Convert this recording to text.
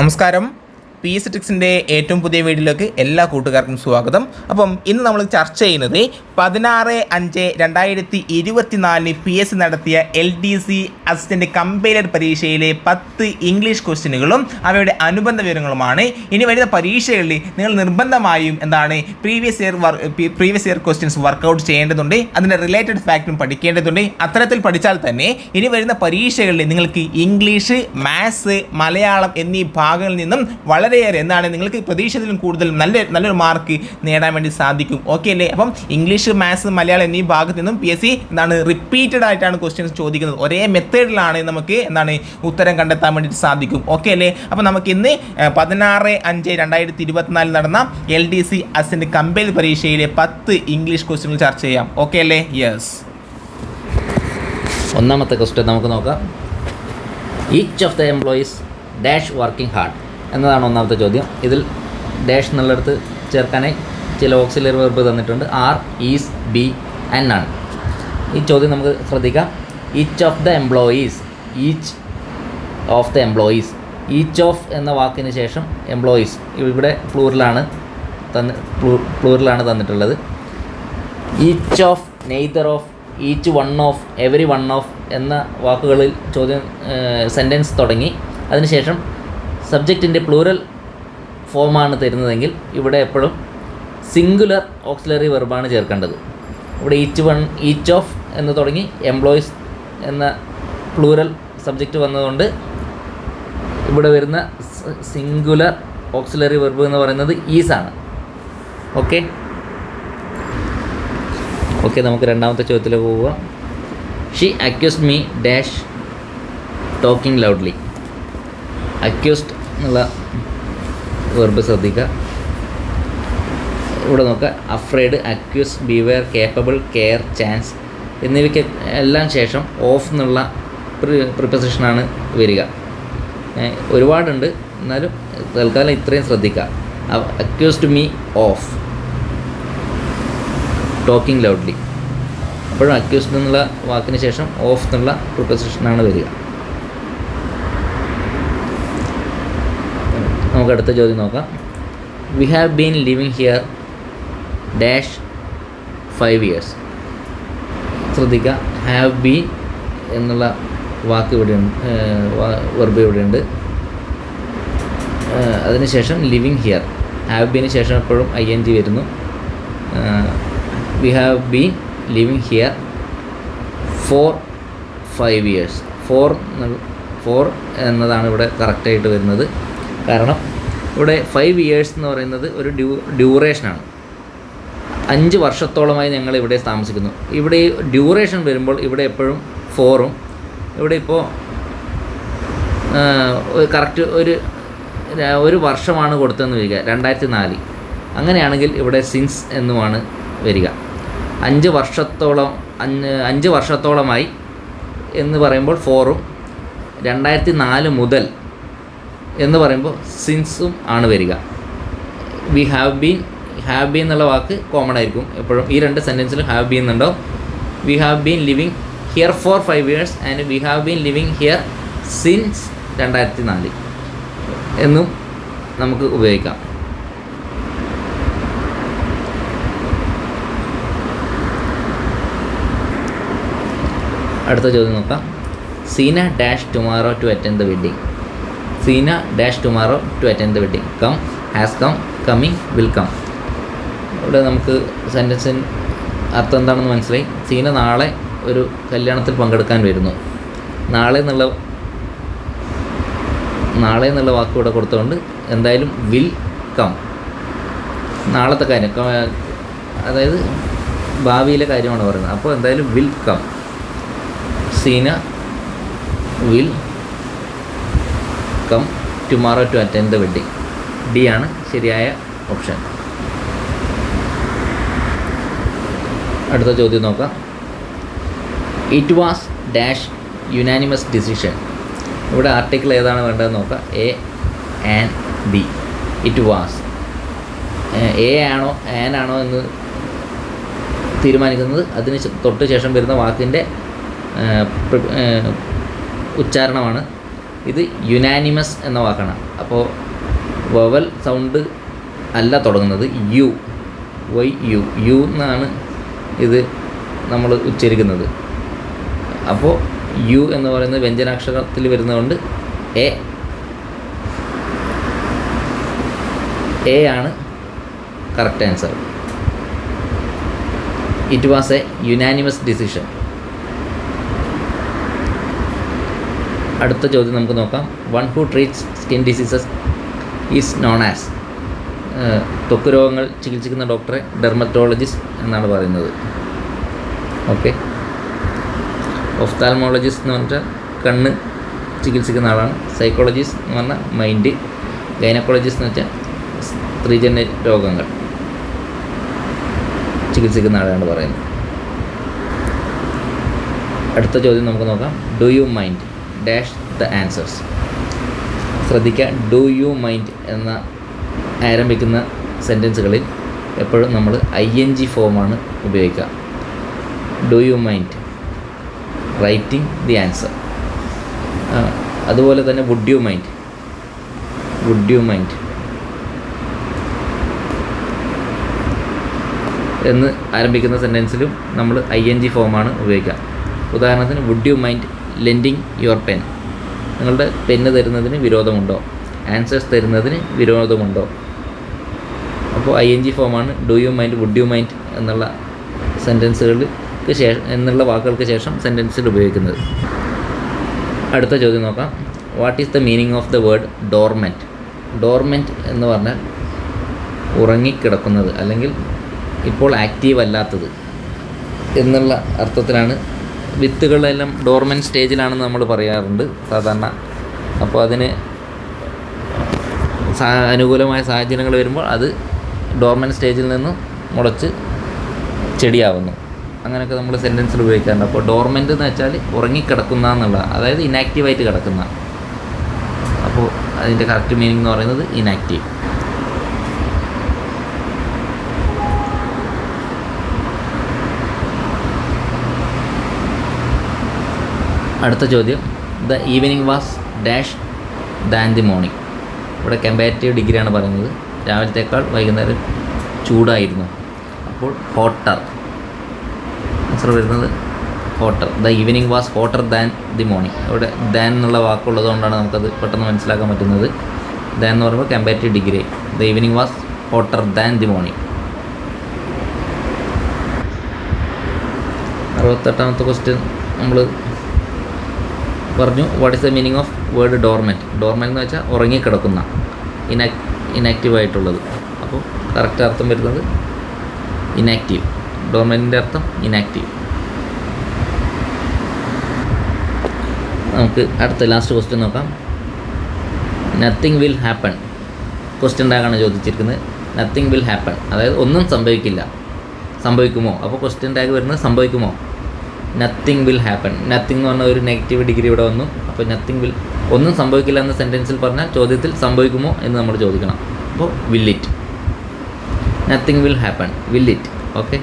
നമസ്കാരം P S ടിക്സിന്റെ ഏറ്റവും പുതിയ വീഡിയോയിലേക്ക് എല്ലാ കൂട്ടുകാർക്കും സ്വാഗതം. അപ്പം ഇന്ന് നമ്മൾ ചർച്ച ചെയ്യുന്നത് പതിനാറ് അഞ്ച് രണ്ടായിരത്തി ഇരുപത്തിനാലിന് പി എസ് നടത്തിയ L D C assistant compiler പരീക്ഷയിലെ പത്ത് ഇംഗ്ലീഷ് ക്വസ്റ്റ്യനുകളും അവയുടെ അനുബന്ധ വിവരങ്ങളുമാണ്. ഇനി വരുന്ന പരീക്ഷകളിൽ നിങ്ങൾ നിർബന്ധമായും എന്താണ് previous year previous year questions work out ചെയ്യേണ്ടതുണ്ട്. അതിന്റെ റിലേറ്റഡ് ഫാക്റ്റും പഠിക്കേണ്ടതുണ്ട്. അത്തരത്തിൽ പഠിച്ചാൽ തന്നെ ഇനി വരുന്ന പരീക്ഷകളിൽ നിങ്ങൾക്ക് ഇംഗ്ലീഷ് മാത്സ് മലയാളം എന്നീ ഭാഗങ്ങളിൽ നിന്നും വളരെയേറെ എന്താണ് നിങ്ങൾക്ക് പ്രതീക്ഷിച്ചതിലും കൂടുതൽ നല്ല നല്ലൊരു മാർക്ക് നേടാൻ വേണ്ടി സാധിക്കും. ഓക്കെ അല്ലേ? അപ്പം ഇംഗ്ലീഷ് മാത്സ് മലയാളം എന്നീ ഭാഗത്ത് നിന്നും പി എസ് സി എന്താണ് റിപ്പീറ്റഡ് ആയിട്ടാണ് ക്വസ്റ്റ്യൻസ് ചോദിക്കുന്നത്. ഒരേ മെത്തേഡിലാണ് നമുക്ക് എന്താണ് ഉത്തരം കണ്ടെത്താൻ വേണ്ടിയിട്ട് സാധിക്കും. ഓക്കെ അല്ലേ? അപ്പം നമുക്ക് ഇന്ന് പതിനാറ് അഞ്ച് രണ്ടായിരത്തി ഇരുപത്തിനാലിൽ നടന്ന എൽ ഡി സി അസിന്റെ കമ്പൈൽ പരീക്ഷയിലെ പത്ത് ഇംഗ്ലീഷ് ക്വസ്റ്റ്യനുകൾ ചർച്ച ചെയ്യാം. ഓക്കെ അല്ലേ? യെസ് ഒന്നാമത്തെ ക്വസ്റ്റ്യൻ നമുക്ക് നോക്കാം. Each of the employees dash working hard എന്നതാണ് ഒന്നാമത്തെ ചോദ്യം. ഇതിൽ ഡാഷ് എന്നുള്ളിടത്ത് ചേർക്കാനായി ചില ഓക്സിലറി വെർബ് തന്നിട്ടുണ്ട്. ആർ ഈസ് ബി എൻ ആണ് ഈ ചോദ്യം നമുക്ക് ശ്രദ്ധിക്കാം. Each of the employees each of the employees each of എന്ന വാക്കിന് ശേഷം എംപ്ലോയീസ് ഇവിടെ പ്ലൂറിലാണ് തന്ന് പ്ലൂറിലാണ് തന്നിട്ടുള്ളത്. Each of neither of each one of every one of എന്ന വാക്കുകളിൽ ചോദ്യം സെന്റൻസ് തുടങ്ങി. അതിനുശേഷം സബ്ജക്റ്റിന്റെ പ്ലൂറൽ ഫോമാണ് തരുന്നതെങ്കിൽ ഇവിടെ എപ്പോഴും സിംഗുലർ ഓക്സിലറി വെർബാണ് ചേർക്കേണ്ടത്. ഇവിടെ ഈച്ച് വൺ ഈച്ച് ഓഫ് എന്ന് തുടങ്ങി എംപ്ലോയീസ് എന്ന പ്ലൂറൽ സബ്ജക്റ്റ് വന്നതുകൊണ്ട് ഇവിടെ വരുന്ന സിംഗുലർ ഓക്സിലറി വെർബ് എന്ന് പറയുന്നത് ഈസ് ആണ്. ഓക്കെ? ഓക്കെ നമുക്ക് രണ്ടാമത്തെ ചോദ്യത്തിൽ പോവുക she accused me dash talking loudly accused എന്നുള്ള വെർബ് ശ്രദ്ധിക്കുക. ഇവിടെ നോക്കുക. Afraid accuse beware capable care chance എന്നിവയ്ക്ക് എല്ലാം ശേഷം ഓഫ് എന്നുള്ള പ്രിപ്പസിഷനാണ് വരിക. ഒരുപാടുണ്ട്. എന്നാലും തൽക്കാലം ഇത്രയും ശ്രദ്ധിക്കുക. Accused me of talking loudly അപ്പോഴും അക്യൂസ്ഡ് എന്നുള്ള വാക്കിന് ശേഷം ഓഫ് എന്നുള്ള പ്രിപ്പസിഷനാണ് വരിക. നമുക്ക് അടുത്ത ചോദ്യം നോക്കാം. We have been living here dash five years ശ്രദ്ധിക്കുക ഹാവ് ബീൻ എന്നുള്ള വാക്ക് ഇവിടെയുണ്ട് വെർബ് ഇവിടെയുണ്ട് അതിനുശേഷം ലിവിങ് ഹിയർ ഹാവ് ബീന് ശേഷം എപ്പോഴും ഐ എൻ ജി വരുന്നു we have been living here for five years for for എന്നതാണ് ഇവിടെ കറക്റ്റായിട്ട് വരുന്നത്. കാരണം ഇവിടെ ഫൈവ് ഇയേഴ്സ് എന്ന് പറയുന്നത് ഒരു ഡ്യൂ ഡ്യൂറേഷനാണ് അഞ്ച് വർഷത്തോളമായി ഞങ്ങൾ ഇവിടെ താമസിക്കുന്നു. ഇവിടെ ഡ്യൂറേഷൻ വരുമ്പോൾ ഇവിടെ എപ്പോഴും ഫോറും ഇവിടെ ഇപ്പോൾ കറക്റ്റ് ഒരു ഒരു വർഷമാണ് കൊടുത്തതെന്ന് വരിക രണ്ടായിരത്തി നാല് അങ്ങനെയാണെങ്കിൽ ഇവിടെ സിൻസ് എന്നുമാണ് വരിക. അഞ്ച് വർഷത്തോളം അഞ്ച് അഞ്ച് വർഷത്തോളമായി എന്ന് പറയുമ്പോൾ ഫോറും രണ്ടായിരത്തി നാല് മുതൽ എന്ന് പറയുമ്പോൾ സിൻസും ആണ് വരിക. We have been have been എന്നുള്ള വാക്ക് കോമൺ ആയിരിക്കും. എപ്പോഴും ഈ രണ്ട് സെന്റൻസിലും have been എന്നുണ്ടാവും we have been living here for five years and we have been living here since രണ്ടായിരത്തി നാല് എന്നും നമുക്ക് ഉപയോഗിക്കാം. അടുത്ത ചോദ്യം നോക്കാം. Seena dash tomorrow to attend the wedding Seena dash tomorrow to attend the wedding come has come coming will come. ഇവിടെ നമുക്ക് സെന്റൻസിന് അർത്ഥം എന്താണെന്ന് മനസ്സിലായി. സീന നാളെ ഒരു കല്യാണത്തിൽ പങ്കെടുക്കാൻ വരുന്നു. നാളെ എന്നുള്ള നാളെ എന്നുള്ള വാക്ക് ഇവിടെ കൊടുത്തുകൊണ്ട് എന്തായാലും വിൽ കം. നാളത്തെ കാര്യം അതായത് ഭാവിയിലെ കാര്യമാണ് പറയുന്നത്. അപ്പോൾ എന്തായാലും will come. Seena will come tomorrow to attend the wedding D ആണ് ശരിയായ ഓപ്ഷൻ അടുത്ത ചോദ്യം നോക്കാം. It was dash unanimous decision ഇവിടെ ആർട്ടിക്കിൾ ഏതാണ് വേണ്ടതെന്ന് നോക്കാം. A and B it was A ആണോ ആൻ ആണോ എന്ന് തീരുമാനിക്കുന്നത്. അതിന് തൊട്ട് ശേഷം വരുന്ന വാക്കിന്റെ ഉച്ചാരണമാണ്. ഇത് യുനാനിമസ് എന്ന വാക്കാണ്. അപ്പോൾ വവൽ സൗണ്ട് അല്ല തുടങ്ങുന്നത് യു. Why you. യു എന്നാണ് ഇത് നമ്മൾ ഉച്ചരിക്കുന്നത്. അപ്പോൾ യു എന്ന് പറയുന്നത് വ്യഞ്ജനാക്ഷരത്തിൽ വരുന്നതുകൊണ്ട് എ. എ ആണ് correct answer it was a unanimous decision അടുത്ത ചോദ്യം നമുക്ക് നോക്കാം. One who treats skin diseases is known as ത്വക്ക് രോഗങ്ങൾ ചികിത്സിക്കുന്ന ഡോക്ടറെ ഡെർമറ്റോളജിസ്റ്റ് എന്നാണ് പറയുന്നത്. ഓക്കെ. ഒഫ്താൽമോളജിസ്റ്റ് എന്ന് പറഞ്ഞാൽ കണ്ണ് ചികിത്സിക്കുന്ന ആളാണ്. സൈക്കോളജിസ്റ്റ് എന്ന് പറഞ്ഞാൽ മൈൻഡ് ഗൈനക്കോളജിസ്റ്റ് എന്ന് വെച്ചാൽ സ്ത്രീജന്യ രോഗങ്ങൾ ചികിത്സിക്കുന്ന ആളാണ് പറയുന്നത്. അടുത്ത ചോദ്യം നമുക്ക് നോക്കാം. Do you mind dash the answers ശ്രദ്ധിക്കുക ഡു യു മൈൻഡ് എന്ന ആരംഭിക്കുന്ന സെന്റൻസുകളിൽ എപ്പോഴും നമ്മൾ ഐ എൻ ജി ഫോമാണ് ഉപയോഗിക്കുക do you mind writing the answer അതുപോലെ തന്നെ would you mind would you mind എന്ന് ആരംഭിക്കുന്ന സെന്റൻസിലും നമ്മൾ ഐ എൻ ജി ഫോമാണ് ഉപയോഗിക്കുക. ഉദാഹരണത്തിന് would you mind lending your pen നിങ്ങളുടെ പെന്ന് തരുന്നതിന് വിരോധമുണ്ടോ? ആൻസേഴ്സ് തരുന്നതിന് വിരോധമുണ്ടോ? അപ്പോൾ ഐ എൻ ജി ഫോമാണ് do you mind would you mind എന്നുള്ള സെന്റൻസുകൾക്ക് ശേഷം എന്നുള്ള വാക്കുകൾക്ക് ശേഷം സെന്റൻസിൽ ഉപയോഗിക്കുന്നത്. അടുത്ത ചോദ്യം നോക്കാം. What is the meaning of the word dormant dormant എന്ന് പറഞ്ഞാൽ ഉറങ്ങിക്കിടക്കുന്നത് അല്ലെങ്കിൽ ഇപ്പോൾ ആക്റ്റീവ് അല്ലാത്തത് എന്നുള്ള അർത്ഥത്തിലാണ് വിത്തുകളെല്ലാം ഡോർമൻ സ്റ്റേജിലാണെന്ന് നമ്മൾ പറയാറുണ്ട് സാധാരണ. അപ്പോൾ അതിന് അനുകൂലമായ സാഹചര്യങ്ങൾ വരുമ്പോൾ അത് ഡോർമൻ സ്റ്റേജിൽ നിന്നും മുളച്ച് ചെടിയാവുന്നു. അങ്ങനെയൊക്കെ നമ്മൾ സെന്റൻസിൽ ഉപയോഗിക്കാറുണ്ട്. അപ്പോൾ ഡോർമെന്റ് എന്ന് വെച്ചാൽ ഉറങ്ങിക്കിടക്കുന്ന എന്നുള്ള അതായത് ഇനാക്റ്റീവായിട്ട് കിടക്കുന്ന. അപ്പോൾ അതിന്റെ കറക്റ്റ് മീനിങ് എന്ന് പറയുന്നത് ഇനാക്റ്റീവ് അടുത്ത ചോദ്യം. The evening was dash than the morning ഇവിടെ കമ്പാരിറ്റീവ് ഡിഗ്രിയാണ് പറയുന്നത്. രാവിലത്തേക്കാൾ വൈകുന്നേരം ചൂടായിരുന്നു. അപ്പോൾ ഹോട്ടർ ആൻസർ വരുന്നത് hotter the evening was hotter than the morning ഇവിടെ ദാൻ എന്നുള്ള വാക്കുള്ളത് കൊണ്ടാണ് നമുക്കത് പെട്ടെന്ന് മനസ്സിലാക്കാൻ പറ്റുന്നത്. ദാൻ എന്ന് പറയുമ്പോൾ comparative degree the evening was hotter than the morning അറുപത്തെട്ടാമത്തെ question നമ്മൾ പറഞ്ഞു what is the meaning of word dormant dormant എന്ന് വെച്ചാൽ ഉറങ്ങിക്കിടക്കുന്ന ഇനാക് ഇനാക്റ്റീവ് ആയിട്ടുള്ളത്. അപ്പോൾ കറക്റ്റ് അർത്ഥം വരുന്നത് ഇനാക്റ്റീവ് ഡോർമെന്റിന്റെ അർത്ഥം ഇനാക്റ്റീവ് നമുക്ക് അടുത്ത ലാസ്റ്റ് ക്വസ്റ്റ്യൻ നോക്കാം. നത്തിങ് വിൽ ഹാപ്പൺ ക്വസ്റ്റ്യൻ ടാഗാണ് ചോദിച്ചിരിക്കുന്നത്. നത്തിങ് വിൽ ഹാപ്പൺ അതായത് ഒന്നും സംഭവിക്കില്ല. സംഭവിക്കുമോ? അപ്പോൾ ക്വസ്റ്റ്യൻ ടാഗ് വരുന്നത് സംഭവിക്കുമോ? നത്തിങ് വിൽ ഹാപ്പൺ നത്തിങ് എന്ന് പറഞ്ഞ ഒരു നെഗറ്റീവ് ഡിഗ്രി ഇവിടെ വന്നു. അപ്പോൾ നത്തിങ് വിൽ ഒന്നും സംഭവിക്കില്ല എന്ന സെന്റൻസിൽ പറഞ്ഞാൽ ചോദ്യത്തിൽ സംഭവിക്കുമോ എന്ന് നമ്മൾ ചോദിക്കണം. അപ്പോൾ will it nothing will happen will it okay